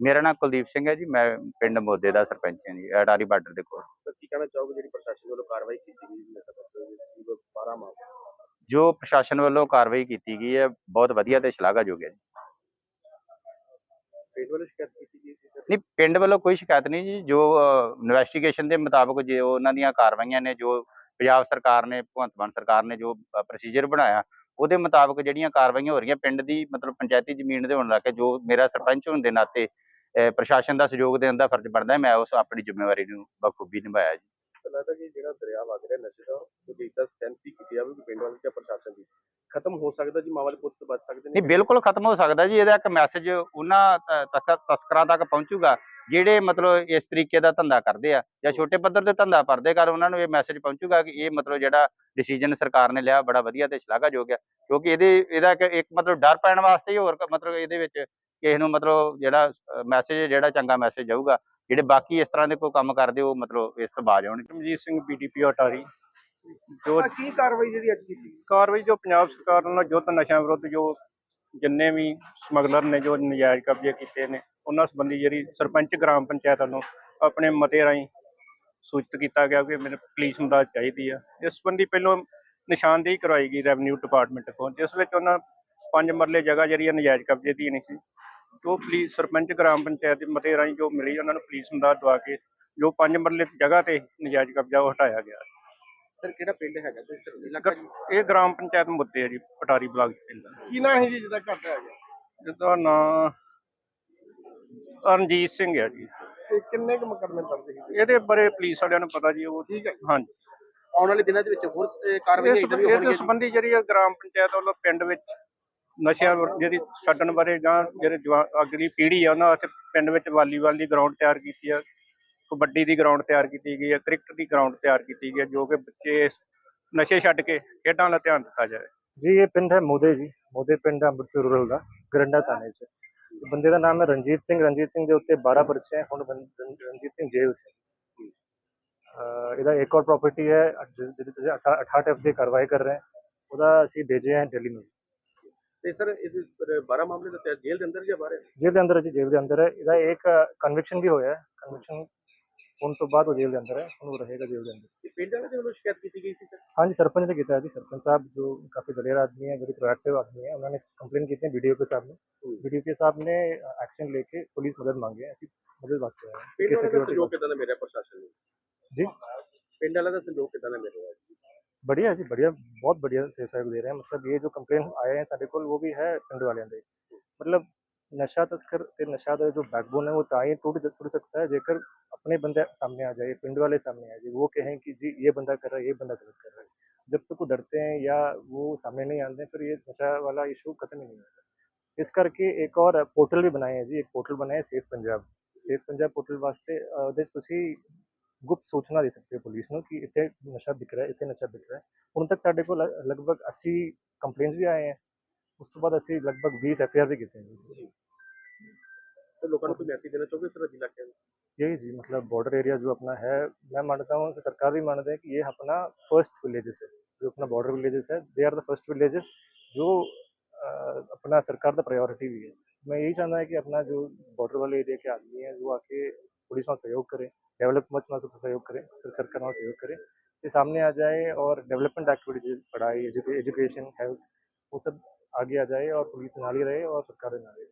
ਮੇਰਾ ਨਾਮ ਕੁਲਦੀਪ ਸਿੰਘ ਹੈ ਜੀ ਮੈਂ ਪਿੰਡ ਮੋਦੇ ਦਾ ਸਰਪੰਚ ਹਾਂ ਜੀ ਅਟਾਰੀ ਬਾਰਡਰ ਦੇ ਕੋਲ। ਤਾਂ ਕੀ ਕਹਿਣਾ ਚਾਹੋਗੇ ਜਿਹੜੀ ਪ੍ਰਸ਼ਾਸਨ ਵੱਲੋਂ ਕਾਰਵਾਈ ਕੀਤੀ ਗਈ ਨਸ਼ਾ ਤਸਕਰ ਦੇ ਵਿੱਚ 12 ਮਾਮਲੇ ਜੋ ਪ੍ਰਸ਼ਾਸਨ ਵੱਲੋਂ ਕਾਰਵਾਈ ਕੀਤੀ ਗਈ ਹੈ ਬਹੁਤ ਵਧੀਆ ਤੇ ਸ਼ਲਾਘਾਯੋਗ ਹੈ ਜੀ। ਪਿੰਡ ਵੱਲੋਂ ਸ਼ਿਕਾਇਤ ਕੀਤੀ ਗਈ ਸੀ ਸਰ? ਨਹੀਂ ਪਿੰਡ ਵੱਲੋਂ ਕੋਈ ਸ਼ਿਕਾਇਤ ਨਹੀਂ ਜੀ ਜੋ ਇਨਵੈਸਟੀਗੇਸ਼ਨ ਦੇ ਮੁਤਾਬਕ ਜੇ ਉਹਨਾਂ ਦੀਆਂ ਕਾਰਵਾਈਆਂ ਨੇ ਜੋ ਪੰਜਾਬ ਸਰਕਾਰ ਨੇ ਭਗਵੰਤ ਮਾਨ ਸਰਕਾਰ ਨੇ ਜੋ ਪ੍ਰੋਸੀਜਰ ਬਣਾਇਆ ਉਹਦੇ ਮੁਤਾਬਕ ਜਿਹੜੀਆਂ ਕਾਰਵਾਈਆਂ ਹੋ ਰਹੀਆਂ ਪਿੰਡ ਦੀ ਮਤਲਬ ਪੰਚਾਇਤੀ ਜ਼ਮੀਨ ਦੇ ਹੋਣ ਲੱਗ ਕੇ ਜੋ ਮੇਰਾ ਸਰਪੰਚ ਹੋਣ ਦੇ ਨਾਤੇ ਪ੍ਰਸ਼ਾਸਨ ਦਾ ਸਹਿਯੋਗ ਦੇਣ ਦਾ ਫਰਜ਼ ਬਣਦਾ ਹੈ ਮੈਂ ਉਸ ਆਪਣੀ ਜ਼ਿੰਮੇਵਾਰੀ ਨੂੰ ਬਖੂਬੀ ਨਿਭਾਇਆ ਜੀ। ਤਾਂ ਲੱਗਦਾ ਕਿ ਜਿਹੜਾ ਦਰਿਆ ਵਗ ਰਿਹਾ ਨਸ਼ੇ ਦਾ ਉਹਦੀ ਇੱਕ ਸੈਂਸੀ ਕੀਤੀ ਜਾਵੇ ਕਿ ਪਿੰਡ ਵਾਲੇ ਜਾਂ ਪ੍ਰਸ਼ਾਸਨ ਦੀ। ਖਤਮ ਹੋ ਸਕਦਾ ਜੀ ਮਾਮਲੇ ਪੁੱਤ ਬਚ ਸਕਦੇ ਨਹੀਂ ਬਿਲਕੁਲ ਖਤਮ ਹੋ ਸਕਦਾ ਜੀ ਇਹਦਾ ਇੱਕ ਮੈਸੇਜ ਉਹਨਾਂ ਤੱਕ ਤਸਕਰਾਂ ਤੱਕ ਪਹੁੰਚੂਗਾ ਜਿਹੜੇ ਮਤਲਬ ਇਸ ਤਰੀਕੇ ਦਾ ਧੰਦਾ ਕਰਦੇ ਆ ਜਾਂ ਛੋਟੇ ਪੱਧਰ ਤੇ ਧੰਦਾ ਕਰਦੇ ਕਰ ਉਹਨਾਂ ਨੂੰ ਇਹ ਮੈਸੇਜ ਪਹੁੰਚੂਗਾ ਕਿ ਇਹ ਮਤਲਬ ਜਿਹੜਾ ਡਿਸੀਜਨ ਸਰਕਾਰ ਨੇ ਲਿਆ ਬੜਾ ਵਧੀਆ ਤੇ ਸ਼ਲਾਘਾਯੋਗ ਹੈ ਕਿਉਂਕਿ ਇਹਦੇ ਇਹਦਾ ਇੱਕ ਮਤਲਬ ਡਰ ਪੈਣ ਵਾਸਤੇ ਹੀ ਹੋਰ ਮਤਲਬ ਇਹਦੇ ਵਿੱਚ ਕਿਸੇ ਨੂੰ ਮਤਲਬ ਜਿਹੜਾ ਮੈਸੇਜ ਜਿਹੜਾ ਚੰਗਾ ਮੈਸੇਜ ਜਾਊਗਾ ਜਿਹੜੇ ਬਾਕੀ ਇਸ ਤਰ੍ਹਾਂ ਦੇ ਕੋਈ ਕੰਮ ਕਰਦੇ ਉਹ ਮਤਲਬ ਇਸ ਤੋਂ ਬਾਜ ਆਉਣਗੇ। ਰਮਜੀਤ ਸਿੰਘ ਬੀਡੀਪੀ ਅਟਾਰੀ ਜੋ ਕੀ ਕਾਰਵਾਈ ਜਿਹੜੀ ਅੱਜ ਕੀਤੀ? ਕਾਰਵਾਈ ਜੋ ਪੰਜਾਬ ਸਰਕਾਰ ਵੱਲੋਂ ਯੁੱਧ ਨਸ਼ਿਆਂ ਵਿਰੁੱਧ ਜੋ ਜਿੰਨੇ ਵੀ ਸਮਗਲਰ ਨੇ ਜੋ ਨਜਾਇਜ਼ ਕਬਜ਼ੇ ਕੀਤੇ ਨੇ ਉਹਨਾਂ ਸੰਬੰਧੀ ਜਿਹੜੀ ਸਰਪੰਚ ਗ੍ਰਾਮ ਪੰਚਾਇਤ ਵੱਲੋਂ ਆਪਣੇ ਮਤੇ ਰਾਹੀਂ ਸੂਚਿਤ ਕੀਤਾ ਗਿਆ ਕਿ ਮੈਨੂੰ ਪੁਲਿਸ ਮਦਦ ਚਾਹੀਦੀ ਆ। ਇਸ ਸੰਬੰਧੀ ਪਹਿਲਾਂ ਨਿਸ਼ਾਨਦੇਹੀ ਕਰਵਾਈ ਗਈ ਰੈਵਨਿਊ ਡਿਪਾਰਟਮੈਂਟ ਕੋਲ ਜਿਸ ਵਿੱਚ ਉਹਨਾਂ ਪੰਜ ਮਰਲੇ ਜਗ੍ਹਾ ਜਿਹੜੀ ਆ ਨਜਾਇਜ਼ ਕਬਜ਼ੇ ਦੀ ਨਹੀਂ ਸੀ। ਜੋ ਪੁਲਿਸ ਸਰਪੰਚ ਗ੍ਰਾਮ ਪੰਚਾਇਤ ਦੇ ਮਤੇ ਰਾਹੀਂ ਜੋ ਮਿਲੀ ਉਹਨਾਂ ਨੂੰ ਪੁਲਿਸ ਮਦਦ ਦਵਾ ਕੇ ਜੋ ਪੰਜ ਮਰਲੇ ਜਗ੍ਹਾ ਤੇ ਨਜਾਇਜ਼ ਕਬਜ਼ਾ ਉਹ ਹਟਾਇਆ ਗਿਆ। ਸਰ ਕਿਹੜਾ ਪਿੰਡ ਹੈਗਾ? ਤੇ ਸਰ ਇਲਾਕਾ ਜੀ ਇਹ ਗ੍ਰਾਮ ਪੰਚਾਇਤ ਮੁੱਦੇ ਆ ਜੀ ਪਟਾਰੀ ਬਲਾਕ ਚ ਪੈਂਦਾ ਕੀ ਨਾਂ ਹੈ ਜੀ ਜਿਹਦਾ ਘਰ ਦਾ ਹੈਗਾ? ਜਿਹਦਾ ਨਾਂ ਰਣਜੀਤ ਸਿੰਘ ਹੈ ਜੀ। ਤੇ ਕਿੰਨੇ ਕੁ ਮੁਕੱਦਮੇ ਦਰਜ ਹੈ ਇਹਦੇ ਬਾਰੇ ਪੁਲਿਸ ਵਾਲਿਆਂ ਨੂੰ ਪਤਾ ਜੀ ਉਹ ਠੀਕ ਹੈ ਹਾਂਜੀ। ਆਉਣ ਵਾਲੇ ਦਿਨਾਂ ਦੇ ਵਿੱਚ ਹੋਰ ਅਹ, ਇਸ ਵੀ ਹੋਣਗੀਆਂ ਜੀ। ਸੰਬੰਧੀ ਜਿਹੜੀ ਆ ਗ੍ਰਾਮ ਪੰਚਾਇਤ ਵੱਲੋਂ ਪਿੰਡ ਵਿੱਚ ਨਸ਼ਿਆਂ ਵਿਰੁੱਧ ਜਿਹੜੀ ਛੱਡਣ ਬਾਰੇ ਜਾਂ ਜਿਹੜੇ ਜਵਾ ਅਗਲੀ ਪੀੜ੍ਹੀ ਆ, ਉਹਨਾਂ ਵਾਸਤੇ ਪਿੰਡ ਵਿੱਚ ਵਾਲੀਬਾਲ ਦੀ ਗਰਾਊਂਡ ਤਿਆਰ ਕੀਤੀ ਆ, ਕਬੱਡੀ ਦੀ ਗਰਾਊਂਡ ਤਿਆਰ ਕੀਤੀ ਗਈ ਹੈ ਕ੍ਰਿਕਟ ਦੀ ਗਰਾਊਂਡ ਤਿਆਰ ਕੀਤੀ ਗਈ ਹੈ ਜੋ ਕਿ ਬੱਚੇ ਨਸ਼ੇ ਛੱਡ ਕੇ ਖੇਡਾਂ ਵੱਲ ਧਿਆਨ ਦਿੱਤਾ ਜਾਵੇ। ਜੀ, ਇਹ ਪਿੰਡ ਹੈ ਮੋਦੇ ਜੀ। ਮੋਦੇ ਪਿੰਡ ਅੰਮ੍ਰਿਤਸਰ ਰੂਰਲ ਦਾ, ਗਰੰਡਾ ਥਾਣੇ 'ਚ। ਬੰਦੇ ਦਾ ਨਾਮ ਹੈ ਰਣਜੀਤ ਸਿੰਘ। ਰਣਜੀਤ ਸਿੰਘ ਦੇ ਉੱਤੇ 12 ਪਰਚੇ ਹੈ, ਹੁਣ ਰਣਜੀਤ ਸਿੰਘ ਜੇਲ੍ਹ 'ਚ। ਇਹਦਾ ਇੱਕ ਹੋਰ ਪ੍ਰਾਪਰਟੀ ਹੈ ਜਿ- ਜਿਹਦੇ ਤੇ ਅਸੀਂ 68 ਐਫ ਦੀ ਕਾਰਵਾਈ ਕਰ ਰਹੇ ਹਾਂ। ਉਹਦਾ ਅਸੀਂ ਭੇਜੇ ਹੈ ਦਿੱਲੀ ਨੂੰ। ਤੇ ਸਰ ਇਸ 12 ਮਾਮਲੇ ਦਾ ਤਹਿਤ ਜੇਲ੍ਹ ਦੇ ਅੰਦਰ ਜਾਂ ਬਾਹਰ? ਹੈ ਜੇਲ੍ਹ ਦੇ ਅੰਦਰ ਹੈ ਜੀ ਜੇਲ੍ਹ ਦੇ ਅੰਦਰ ਹੈ। ਇਹਦਾ ਇੱਕ ਕਨਵਿਕਸ਼ਨ ਵੀ ਹੋਇਆ ਹੈ। ਕਨਵਿਕਸ਼ਨ ਹੁਣ ਤੋਂ ਬਾਅਦ ਉਹ ਜੇਲ੍ਹ ਦੇ ਅੰਦਰ ਹੈ। ਹੁਣ ਉਹ ਰਹੇਗਾ ਜੇਲ੍ਹ ਦੇ ਅੰਦਰ। ਤੇ ਪਿੰਡ ਵਾਲਿਆਂ ਦੇ ਵੱਲੋਂ ਸ਼ਿਕਾਇਤ ਕੀਤੀ ਗਈ ਸੀ ਸਰ? ਹਾਂਜੀ ਸਰਪੰਚ ਨੇ ਕੀਤਾ ਹੈ ਜੀ। ਸਰਪੰਚ ਸਾਹਿਬ ਜੋ ਕਾਫੀ ਦਲੇਰ ਆਦਮੀ ਹੈ ਬੜੀ ਪ੍ਰੋਐਕਟਿਵ ਆਦਮੀ ਹੈ ਉਹਨਾਂ ਨੇ ਕੰਪਲੇਨ ਕੀਤੀ ਹੈ ਵੀਡੀਓ ਕੇ ਸਾਹਿਬ ਨੂੰ। ਵੀਡੀਓ ਕੇ ਸਾਹਿਬ ਨੇ ਐਕਸ਼ਨ ਲੈ ਕੇ ਪੁਲਿਸ ਮਦਦ ਮੰਗੀ ਹੈ। ਅਸੀਂ ਮਦਦ ਵਾਸਤੇ ਆਏ ਹਾਂ। ਪਿੰਡ ਵਾਲਿਆਂ ਦਾ ਸਹਿਯੋਗ ਕਿਦਾਂ ਦਾ ਮਿਲਿਆ ਪ੍ਰਸ਼ਾਸਨ ਨੂੰ? ਜੀ। ਪਿੰਡ ਵਾਲਿਆਂ ਦਾ ਸਹਿਯੋਗ ਕਿਦਾਂ ਦਾ ਮਿਲਿਆ? बढ़िया जी बढ़िया बहुत बढ़िया से सहयोग दे रहे हैं मतलब ये जो कंप्लेन आए हैं साढ़े को वो भी है पिंड वाले दे मतलब नशा तस्कर ते नशा ਦਾ ਜੋ ਬੈਕਬੋਨ ਹੈ वो ਤਾਂ ਹੀ टूट टूट सकता है जेकर अपने बंदे सामने आ जाए पिंड वाले सामने आ जाए वो कहें कि जी ये बंदा कर रहा है ये बंदा गलत कर रहा है जब तक वो डरते हैं या वो सामने नहीं आते फिर ये नशा वाला इशू खत्म ही नहीं होता ਇਸ ਕਰਕੇ ਇੱਕ ਔਰ ਪੋਰਟਲ ਵੀ ਬਣਾਏ ਹੈ ਜੀ ਇੱਕ ਪੋਰਟਲ ਬਣਾਇਆ safe Punjab safe Punjab portal ਵਾਸਤੇ ਅਹ, ਉਹਦੇ 'ਚ ਤੁਸੀਂ ਗੁਪਤ ਸੂਚਨਾ ਦੇ ਸਕਦੇ ਹੋ ਪੁਲਿਸ ਨੂੰ ਕਿ ਇੱਥੇ ਨਸ਼ਾ ਵਿਕ ਰਿਹਾ ਇੱਥੇ ਨਸ਼ਾ ਵਿਕ ਰਿਹਾ ਹੁਣ ਤੱਕ ਸਾਡੇ ਕੋਲ ਲਗ- ਲਗਭਗ 80 ਕੰਪਲੇਂਟਸ ਵੀ ਆਏ ਹੈ ਉਸ ਤੋਂ ਬਾਅਦ ਅਸੀਂ ਲਗਭਗ 20 ਐਫ ਆਈ ਆਰ ਵੀ ਕੀਤੇ हैं जी ਤੇ ਲੋਕਾਂ ਨੂੰ ਕੋਈ ਮੈਸੇਜ ਦੇਣਾ ਚਾਹੋਗੇ ਸਰ ਇਲਾਕੇ ਨੂੰ यही जी मतलब बॉर्डर एरिया जो अपना है मैं मानता हूँ कि सरकार भी मानते हैं कि ये अपना फर्स्ट विलेजेस है जो अपना बॉर्डर विलेजेस है they are the first villages जो अ, अपना सरकार का प्रायोरिटी भी है मैं यही चाहता है कि अपना जो बॉर्डर वाले एरिया के आदमी हैं वो आके पुलिस वहाँ सहयोग करे डेवलपमेंट में सहयोग करे, फिर सरकार वहाँ सहयोग करे। ये सामने आ जाए और डेवलपमेंट एक्टिविटीज़ पढ़ाई एजुकेशन, हेल्थ, वो सब आगे आ जाए और पुलिस नाली रहे और सरकार नाली रहे।